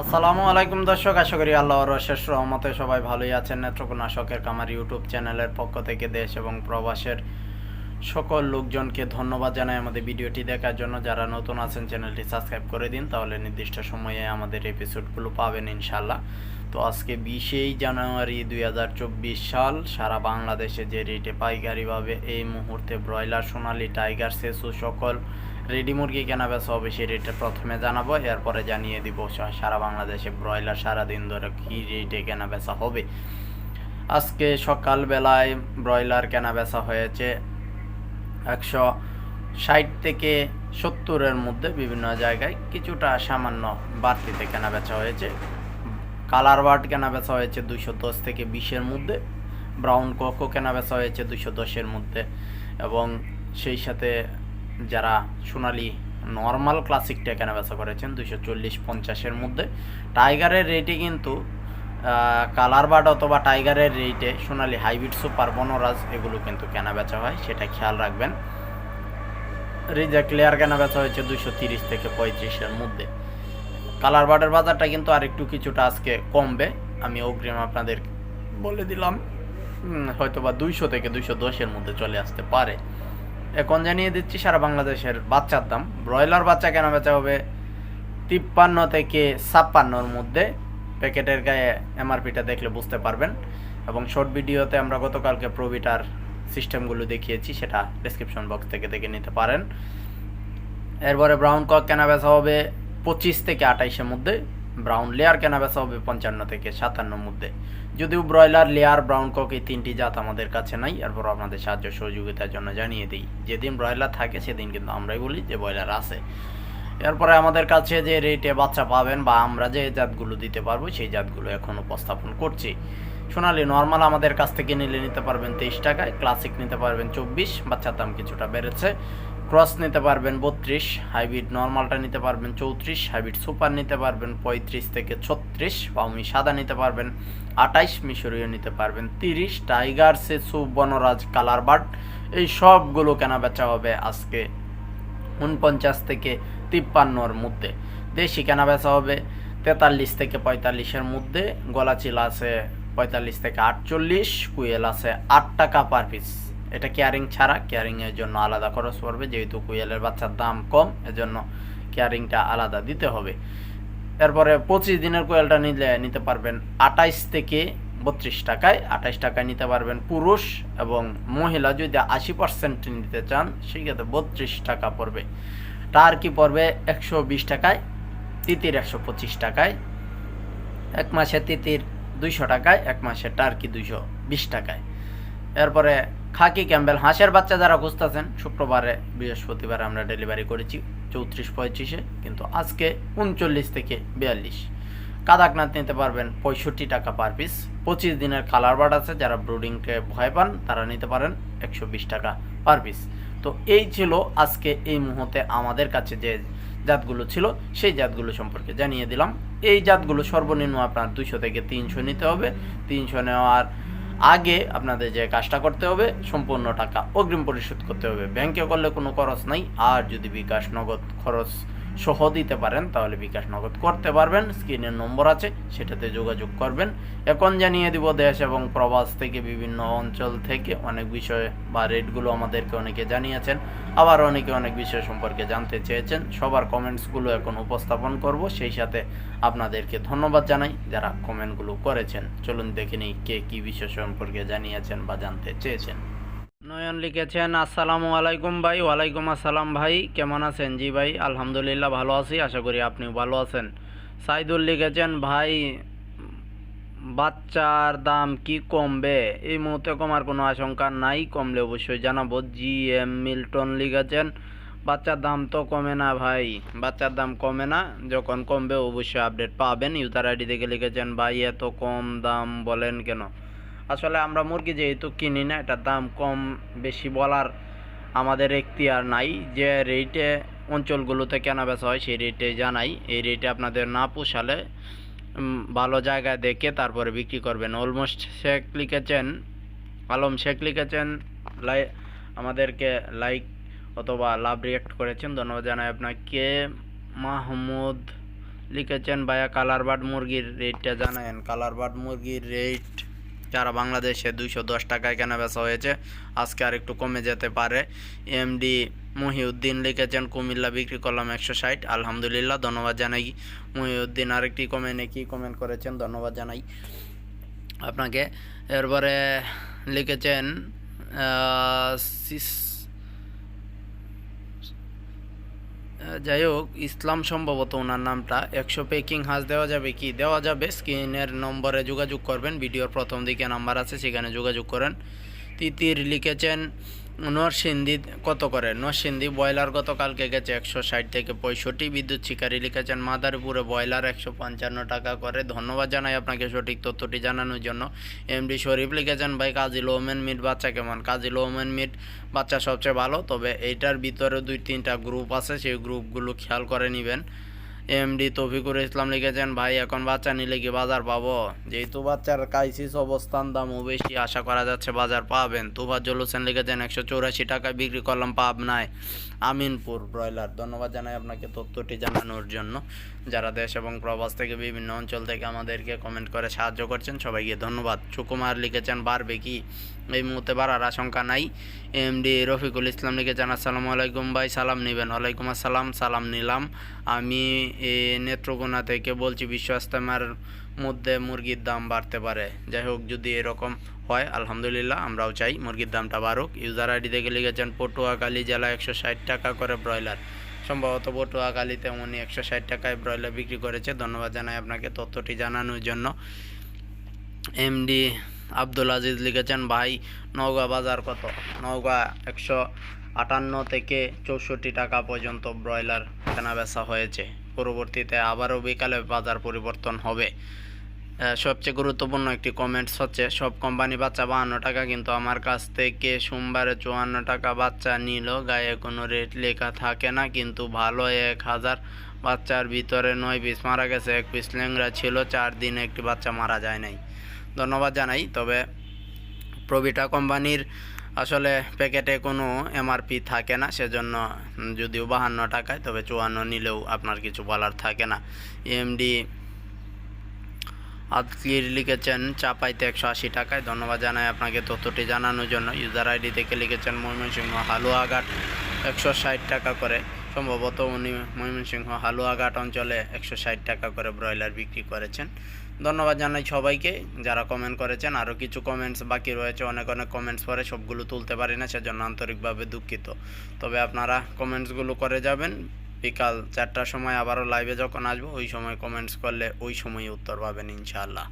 আসসালামু আলাইকুম দর্শক, আশা করি আল্লাহর শেষ রহমতে সবাই ভালোই আছেন। নেত্রকোনা শখের কামার ইউটিউব চ্যানেলের পক্ষ থেকে দেশ এবং প্রবাসের সকল লোকজনকে ধন্যবাদ জানাই আমাদের ভিডিওটি দেখার জন্য। যারা নতুন আছেন, চ্যানেলটি সাবস্ক্রাইব করে দিন, তাহলে নির্দিষ্ট সময়ে আমাদের এপিসোডগুলো পাবেন ইনশাল্লাহ তো আজকে বিশেই জানুয়ারি দুই হাজার চব্বিশ সাল, সারা বাংলাদেশে যে রেটে পাইকারিভাবে এই মুহূর্তে ব্রয়লার, সোনালি, টাইগার, সেসু সকল রেডি মুরগি কেনা বেচা হবে, সেই রেটে প্রথমে জানাব, এরপরে জানিয়ে দিব সারা বাংলাদেশে ব্রয়লার সারাদিন ধরে কী রেটে কেনা বেচা হবে। আজকে সকালবেলায় ব্রয়লার কেনা বেচা হয়েছে একশো ষাট থেকে সত্তরের মধ্যে বিভিন্ন জায়গায়। কিছুটা সামান্য বাড়তিতে কেনা বেচা হয়েছে। কালার বার্ড কেনা বেচা হয়েছে দুশো দশ থেকে বিশের মধ্যে। ব্রাউন কোকো কেনা বেচা হয়েছে দুশো দশের মধ্যে। এবং সেই সাথে যারা সোনালি নর্মাল ক্লাসিকটা কেনা বেচা করেছেন দুশো চল্লিশ পঞ্চাশের মধ্যে। টাইগারের রেটে কিন্তু কালার বার্ড অথবা টাইগারের রেটে সোনালি হাইব্রিড সুপার বনরাজ এগুলো কিন্তু কেনা বেচা হয়, সেটা খেয়াল রাখবেন। রিজা ক্লিয়ার কেনা বেচা হয়েছে দুশো তিরিশ থেকে পঁয়ত্রিশের মধ্যে। কালার বার্ডের বাজারটা কিন্তু আরেকটু কিছুটা আজকে কমবে, আমি অগ্রিম আপনাদের বলে দিলাম। হয়তো বা দুইশো থেকে দুইশো দশের মধ্যে চলে আসতে পারে। এখন জানিয়ে দিচ্ছি, সারা বাংলাদেশের বাচ্চার দাম। ব্রয়লার বাচ্চা কেনা বেচা হবে? তিপ্পান্ন থেকে ছাপ্পান্নর মধ্যে প্যাকেটের গায়ে এমআরপিটা দেখলে বুঝতে পারবেন। এবং শর্ট ভিডিওতে আমরা গতকালকে প্রবিটার সিস্টেমগুলো দেখিয়েছি, সেটা ডেসক্রিপশন বক্স থেকে দেখে নিতে পারেন। এরপরে ব্রাউন কক কেনা বেচা হবে পঁচিশ থেকে আঠাইশের মধ্যে। ব্রাউন লেয়ার কেনা বেচা হবে পঞ্চান্ন থেকে সাতান্নর মধ্যে যদিও ব্রয়লার, লেয়ার, ব্রাউন কক এই তিনটি জাত আমাদের কাছে নাই এরপর আপনাদের সাহায্য সহযোগিতার জন্য জানিয়ে দিই। যেদিন ব্রয়লার থাকে সেদিন কিন্তু আমরাই বলি যে ব্রয়লার আছে। এরপরে আমাদের কাছে যে রেটে বাচ্চা পাবেন বা আমরা যে জাতগুলো দিতে পারব সেই জাতগুলো এখন উপস্থাপন করছি। সোনালি নর্মাল আমাদের কাছ থেকে নিলে নিতে পারবেন তেইশ টাকায়, ক্লাসিক নিতে পারবেন চব্বিশ, বাচ্চার দাম কিছুটা বেড়েছে। ক্রস নিতে পারবেন বত্রিশ, হাইব্রিড নর্মালটা নিতে পারবেন চৌত্রিশ, হাইব্রিড সুপার নিতে পারবেন পঁয়ত্রিশ থেকে ছত্রিশ পাউমি সাদা নিতে পারবেন আটাইশ মিশরীয় নিতে পারবেন তিরিশ, টাইগার, সেসু, বনরাজ, কালার বার্ড, এই সবগুলো কেনা বেচা হবে আজকে উনপঞ্চাশ থেকে তিপ্পান্নর মধ্যে। দেশি কেনা বেচা হবে তেতাল্লিশ থেকে পঁয়তাল্লিশের মধ্যে, গলাচিল আছে পঁয়তাল্লিশ থেকে আটচল্লিশ, কুয়েল আছে আট টাকা পার পিস। এটা কেয়ারিং ছাড়া কেয়ারিংয়ের জন্য আলাদা খরচ পড়বে, যেহেতু কুয়েলের বাচ্চার দাম কম, এজন্য কেয়ারিংটা আলাদা দিতে হবে। এরপরে পঁচিশ দিনের কোয়েলটা নিলে নিতে পারবেন আটাইশ থেকে বত্রিশ টাকায়। আঠাইশ টাকায় নিতে পারবেন পুরুষ এবং মহিলা। যদি আশি পার্সেন্ট নিতে চান, সেক্ষেত্রে বত্রিশ টাকা পড়বে। তার কি পড়বে? একশো বিশ টাকায়, তিতির একশো পঁচিশ টাকায়। এক মাসে তিতির দুইশো টাকায়, এক মাসে টার্কি দুইশো বিশ টাকায়। এরপরে খাকি ক্যাম্বেল হাঁসের বাচ্চা যারা খুঁজতেছেন, শুক্রবারে, বৃহস্পতিবার আমরা ডেলিভারি করেছি চৌত্রিশ পঁয়ত্রিশে, কিন্তু আজকে উনচল্লিশ থেকে বিয়াল্লিশ। কাদাকনাথ নিতে পারবেন পঁয়ষট্টি টাকা পার পিস। পঁচিশ দিনের কালার বার্ড আছে, যারা ব্রুডিংকে ভয় পান, তারা নিতে পারেন একশো বিশ টাকা পার পিস। তো এই ছিল আজকে এই মুহূর্তে আমাদের কাছে যে জাতগুলো ছিল, সেই জাতগুলো সম্পর্কে জানিয়ে দিলাম। এই জাতগুলো সর্বনিম্ন আপনার দুশো থেকে তিনশো নিতে হবে। তিনশো নেওয়ার আগে আপনাদের যে কাজটা করতে হবে, সম্পূর্ণ টাকা অগ্রিম পরিশোধ করতে হবে। ব্যাংকে করলে কোনো খরচ নাই, আর যদি বিকাশ, নগদ খরচ সহ দিতে পারেন, তাহলে বিকাশ নগদ করতে পারবেন স্ক্রিনের নম্বর আছে, সেটাতে যোগাযোগ করবেন। এখন জানিয়ে দিব, দেশ এবং প্রবাস থেকে বিভিন্ন অঞ্চল থেকে অনেক বিষয়ে বা রেটগুলো আমাদেরকে অনেকে জানিয়েছেন, আবার অনেকে অনেক বিষয় সম্পর্কে জানতে চেয়েছেন। সবার কমেন্টসগুলো এখন উপস্থাপন করব, সেই সাথে আপনাদেরকে ধন্যবাদ জানাই যারা কমেন্টগুলো করেছেন। চলুন দেখে নিই কে কী বিষয় সম্পর্কে জানিয়েছেন বা জানতে চেয়েছেন। নয়ন লিখেছেন, আসসালামু আলাইকুম ভাই, ওয়ালাইকুম আসসালাম ভাই, কেমন আছেন? জি ভাই, আলহামদুলিল্লাহ ভালো আছি, আশা করি আপনিও ভালো আছেন। সাইদুল লিখেছেন, ভাই, বাচ্চার দাম কি কমবে? এই মুহূর্তে কমার কোনো আশঙ্কা নাই, কমলে অবশ্যই জানাব। জি এম মিল্টন লিখেছেন, বাচ্চার দাম তো কমে না ভাই, বাচ্চার দাম কমে না, যখন কমবে অবশ্যই আপডেট পাবেন। ইউজার আইডি থেকে লিখেছেন, ভাই, এত কম দাম বলেন কেন? আসলে আমরা মুরগি যেহেতু কিনি না, এটার দাম কম বেশি বলার আমাদের এখতিয়ার নাই। যে রেটে অঞ্চলগুলোতে কেনা বেচা হয়, সেই রেটে জানাই। এই রেটে আপনাদের না পোষালে ভালো জায়গায় দেখে তারপরে বিক্রি করবেন। অলমোস্ট শেখ লিখেছেন, আলম শেখ লিখেছেন, লাই, আমাদেরকে লাইক অথবা লাভ রিয়াক্ট করেছেন। ধন্যবাদ জানাই আপনাকে। মাহমুদ লিখেছেন, ভাইয়া কালার বার্ড মুরগির রেটটা জানায়েন কালার বার্ড মুরগির রেট যারা বাংলাদেশে দুইশো দশ টাকায় কেনা বেচা হয়েছে, আজকে আর একটু কমে যেতে পারে। এমডি মহিউদ্দিন লিখেছেন, কুমিল্লা বিক্রি করলাম একশো ষাট। আলহামদুলিল্লাহ, ধন্যবাদ জানাই। মহিউদ্দিন, আরেকটি কমেন্টে কি কমেন্ট করেছেন? ধন্যবাদ জানাই আপনাকে। এরপরে লিখেছেন সিস- যাই হোক, ইসলাম সম্ভবত ওনার নামটা। একশো পেকিং হাঁস দেওয়া যাবে কি? দেওয়া যাবে। স্ক্রিনের নম্বরে যোগাযোগ করবেন। ভিডিওর প্রথম দিকে নাম্বার আছে, সেখানে যোগাযোগ করেন। তিতির লিখেছেন নরসিংদী কত করে? নরসিংদী ব্রয়লার গতকালকে গেছে একশো ষাট থেকে পঁয়ষট্টি। বিদ্যুৎ শিকারি লিখেছেন, মাদারীপুরে ব্রয়লার একশো পঞ্চান্ন টাকা করে। ধন্যবাদ জানাই আপনাকে সঠিক তথ্যটি জানানোর জন্য। এমডি শরীফ লিখেছেন, ভাই, কাজী লোমেন মিট বাচ্চা কেমন? কাজী লোমেন মিট বাচ্চা সবচেয়ে ভালো, তবে এইটার ভিতরে দুই তিনটা গ্রুপ আছে, সেই গ্রুপগুলো খেয়াল করে নেবেন। এমডি তৌফিকুর ইসলাম লিখেছেন, ভাই, এখন বাচ্চা নিলে কি বাজার পাবো? যেহেতু বাচ্চার ক্রাইসিস অবস্থান দামও বেশি, আশা করা যাচ্ছে বাজার পাবেন। তুফাজ্জল হোসেন লিখেছেন, একশো চৌরাশি টাকায় বিক্রি করলাম পাবনায়। আমিনপুর ব্রয়লার। ধন্যবাদ জানাই আপনাকে তথ্যটি জানানোর জন্য। যারা দেশ এবং প্রবাস থেকে বিভিন্ন অঞ্চল থেকে আমাদেরকে কমেন্ট করে সাহায্য করছেন, সবাইকে ধন্যবাদ। সুকুমার লিখেছেন, বাড়বে কি? এই মুহূর্তে বাড়ার আশঙ্কা নাই। এমডি রফিকুল ইসলাম লিখেছেন, আসসালামু আলাইকুম ভাই, সালাম নেবেন। ওয়ালাইকুম আসসালাম, সালাম নিলাম। আমি নেত্রকোনা থেকে বলছি বিশ্ব ইস্তেমার মধ্যে মুরগির দাম বাড়তে পারে। যাই হোক, যদি এরকম হয়, আলহামদুলিল্লাহ আমরাও চাই মুরগির দামটা বাড়ুক। ইউজার আইডি থেকে লিখেছেন পটুয়াখালী জেলা একশো ষাট টাকা করে ব্রয়লার। সম্ভবত পটুয়াখালীতে উনি একশো ষাট টাকায় ব্রয়লার বিক্রি করেছে। ধন্যবাদ জানাই আপনাকে তথ্যটি জানানোর জন্য। এমডি আব্দুল আজিজ লিখেছেন, ভাই, নওগাঁ বাজার কত? নওগাঁ একশো আটান্ন থেকে চৌষট্টি টাকা পর্যন্ত ব্রয়লার কেনা বেচা হয়েছে। পরবর্তীতে আবারও বিকালে বাজার পরিবর্তন হবে। সবচেয়ে গুরুত্বপূর্ণ একটি কমেন্টস হচ্ছে, সব কোম্পানি বাচ্চা বাহান্ন টাকা, কিন্তু আমার কাছ থেকে সোমবারে চুয়ান্ন টাকা বাচ্চা নিল। গায়ে কোনো রেট লেখা থাকে না, কিন্তু ভালো এক হাজার বাচ্চার ভিতরে নয় পিস মারা গেছে, এক পিস ল্যাংরা ছিল, চার দিনে একটি বাচ্চা মারা যায় নাই। ধন্যবাদ জানাই, তবে প্রবিটা কোম্পানির আসলে প্যাকেটে কোনো এমআরপি থাকে না, সেজন্য যদিও বাহান্ন টাকায়, তবে চুয়ান্ন নিলেও আপনার কিছু বলার থাকে না। এমডি আজকির লিখেছেন, চাপাইতে একশো আশি টাকায়। ধন্যবাদ জানাই আপনাকে তথ্যটি জানানোর জন্য। ইউজার আইডি থেকে লিখেছেন, ময়মনসিংহ, হালুয়াঘাট, একশো ষাট টাকা করে। সম্ভবত উনি ময়মনসিংহ, হালুয়াঘাট অঞ্চলে একশো ষাট টাকা করে ব্রয়লার বিক্রি করেছেন। ধন্যবাদ জানাই সবাইকে। যারা কমেন্ট করেছেন আরও কিছু কমেন্টস বাকি রয়েছে, অনেক অনেক কমেন্টস পরে সবগুলো তুলতে পারি না, সেজন্য আন্তরিকভাবে দুঃখিত। তবে আপনারা কমেন্টসগুলো করে যাবেন। বিকাল চারটার সময় আবারও লাইভে যখন আসব, ওই সময় কমেন্টস করলে ওই সময় উত্তর পাবেন ইনশাআল্লাহ।